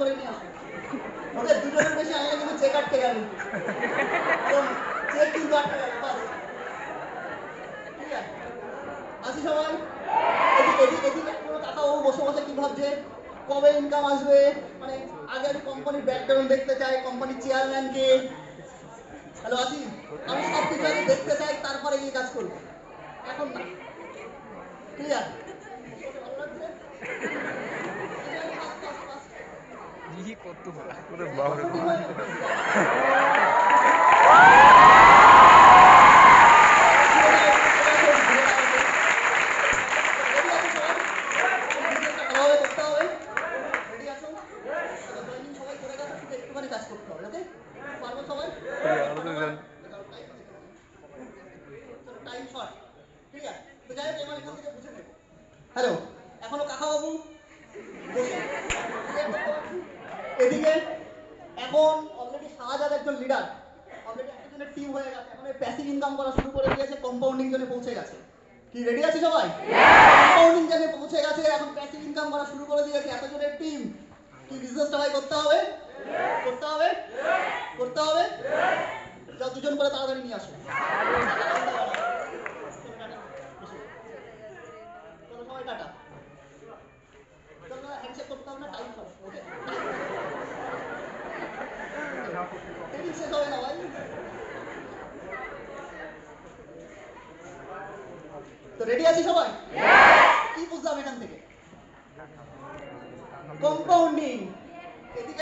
করে নিয়ে আসো ওদের দুজনের বেশি আনলে কিন্তু চেক আটকে গেল চেক কিন্তু আটকে গেল বাস ঠিক সবাই? এদিকে এদিকে এদিকে। কোনো কাকা ও বসে বসে কি ভাবছে? কবে ইনকাম আসবে? মানে আগে আমি কোম্পানির ব্যাকগ্রাউন্ড দেখতে চাই কোম্পানির চেয়ারম্যান কে। হ্যালো, আসি? আমি সব কিছু দেখতে চাই, তারপরে গিয়ে কাজ করব। এখন না। ক্লিয়ার হ্যালো এখনও কাকা বাবু। এদিকে এখন অলরেডি শাহজাদ একজন লিডার অলরেডি একজনের টিম হয়ে গেছে। এখন প্যাসিভ ইনকাম করা শুরু করে দিয়েছে কম্পাউন্ডিং জোনে পৌঁছে গেছে। কি রেডি আছে সবাই? কম্পাউন্ডিং জোনে পৌঁছে গেছে, এখন প্যাসিভ ইনকাম করা শুরু করে দিয়েছে এতজনের টিম কি বিজনেসটা ভাই, করতে হবে? করতে হবে? করতে হবে? যাও দুজন করে তাড়াতাড়ি নিয়ে আসো। সবাই টাটা। তো রেডি আছি সবাই? কি বুঝলাম এখান থেকে? কম্পাউন্ডিং